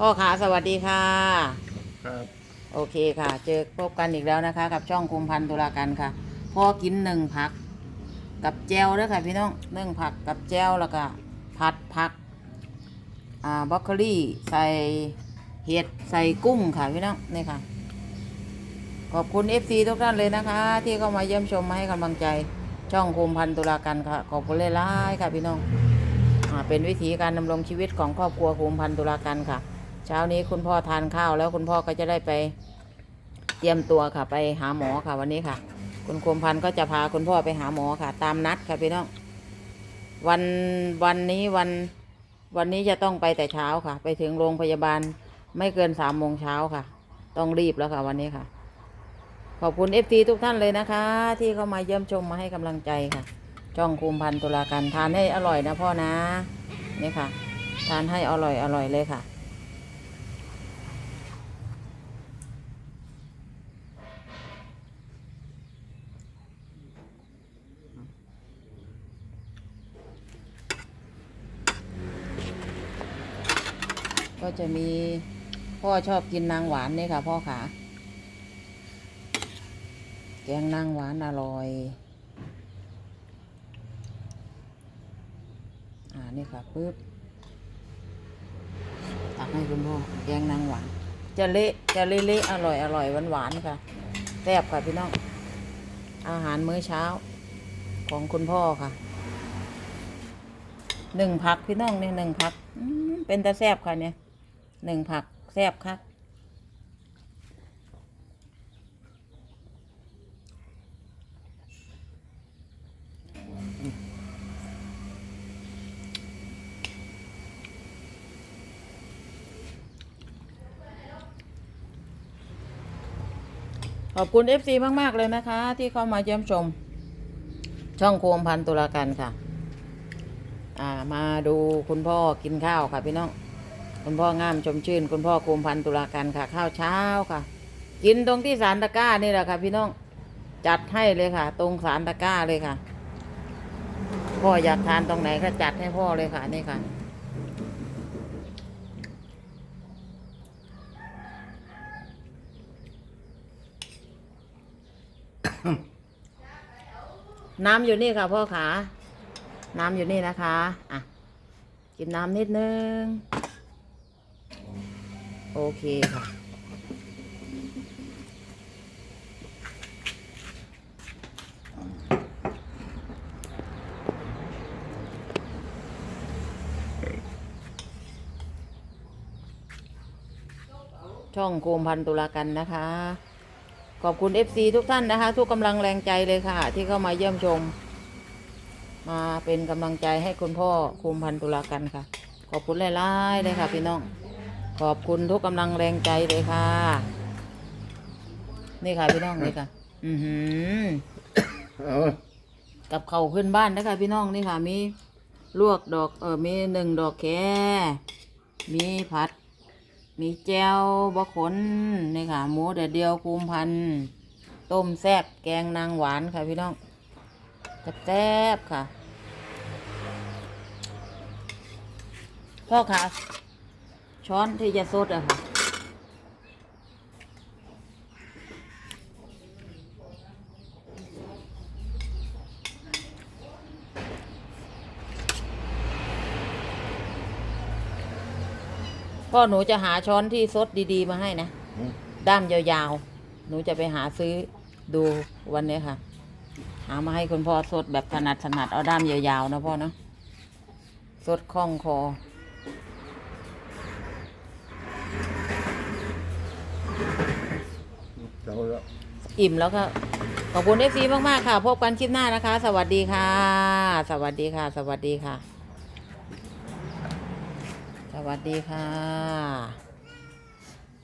พ่อขาสวัสดีค่ะ ครับ โอเคค่ะ เจอพบกันอีกแล้วนะคะ กับช่องคุมพันตุลาการค่ะพ่อกินหนึ่งผัก กับแจวเด้อค่ะพี่น้องหนึ่งผักกับแจวแล้วก็ผัดผักอ่าบรอกโคลีใส่เห็ดใส่กุ้งค่ะพี่น้องนี่ค่ะ ขอบคุณ FC ทุกท่านเลยนะคะ ที่เข้ามาเยี่ยมชมมาให้กำลังใจช่องคุมพันตุลาการค่ะ ขอบคุณเลยล่ายๆค่ะพี่น้องอ่าเป็นวิธีการดำรงชีวิตของครอบครัวคุมพันตุลาการค่ะ เช้านี้คุณพ่อทานข้าวแล้วคุณพ่อก็จะได้ไปเตรียมตัวค่ะ ไปหาหมอค่ะ วันนี้ค่ะ คุณคมพันธ์ก็จะพาคุณพ่อไปหาหมอค่ะ ตามนัดค่ะพี่น้องวันวันนี้วันวันนี้จะต้องไปแต่เช้าค่ะ ไปถึงโรงพยาบาลไม่เกินสามโมงเช้าค่ะ ต้องรีบแล้วค่ะ วันนี้ค่ะ ขอบคุณเอฟซีทุกท่านเลยนะคะ ที่เข้ามาเยี่ยมชมมาให้กำลังใจค่ะจ้องคุมพันตุลาการทานให้อร่อยนะพ่อนะนี่ค่ะ ทานให้อร่อยอร่อยเลยค่ะ ก็จะมีพ่อชอบกินนางหวานนี่ค่ะ พ่อขาแกงนางหวานอร่อย อ่านี่ค่ะปึ๊บตักให้คุณพ่อแกงนางหวาน จะเละจะเละๆอร่อยอร่อยหวานหวานค่ะแซ่บค่ะพี่น้องอาหารมื้อเช้าของคุณพ่อค่ะหนึ่งผักพี่น้องเนี่ยหนึ่งผักเป็นตาแซ่บค่ะเนี่ย หนึ่งผักแซ่บคักขอบคุณ FC มาก ๆ เลยนะคะ ที่เข้ามาเยี่ยมชม ช่องโคมพันตุลาการค่ะ อ่า มาดูคุณพ่อกินข้าวค่ะพี่น้อง คุณพ่องามชมชื่น คุณพ่อโคมพันตุลาการค่ะ ข้าวเช้าค่ะ กินตรงที่สารตะกร้านี่แหละค่ะ พี่น้องจัดให้เลยค่ะ ตรงสารตะกร้าเลยค่ะ พ่ออยากทานตรงไหนก็จัดให้พ่อเลยค่ะนี่ค่ะน้ำอยู่นี่ค่ะพ่อขา น้ำอยู่นี่นะคะ อะ กินน้ำนิดนึง โอเคค่ะ ช่องโคมพันตุลากันนะคะ ขอบคุณ FC ทุกท่านนะคะ ทุกกำลังแรงใจเลยค่ะ ที่เข้ามาเยี่ยมชม มาเป็นกำลังใจให้คุณพ่อคุมพันตุลากันค่ะ ขอบคุณหลายๆเลยค่ะพี่น้อง ขอบคุณทุกกำลังแรงใจเลยค่ะ นี่ค่ะพี่น้องนี่ค่ะ อือหือเอากับเขาขึ้นบ้านนะคะพี่น้องนี่ค่ะ มีลวกดอกเออมีหนึ่งดอกแคมีผัด มีแจวบะขนนี่ค่ะ หมูแดดเดียวคูมพัน ต้มแซ่บแกงนางหวานค่ะพี่น้องแซ่บค่ะพ่อค่ะ ช้อนที่จะสดอะค่ะพ่อหนูจะหาช้อนที่ซดดีๆ มาให้นะ ด้ามยาวๆ หนูจะไปหาซื้อดูวันนี้ค่ะ หามาให้คุณพ่อสดแบบถนัดถนัดเอาด้ามยาวๆนะพ่อเนาะสดคล่องคอ อิ่มแล้วก็ขอบคุณเอฟซีมากๆค่ะ พบกันคลิปหน้านะคะ สวัสดีค่ะ สวัสดีค่ะ สวัสดีค่ะ สวัสดีค่ะ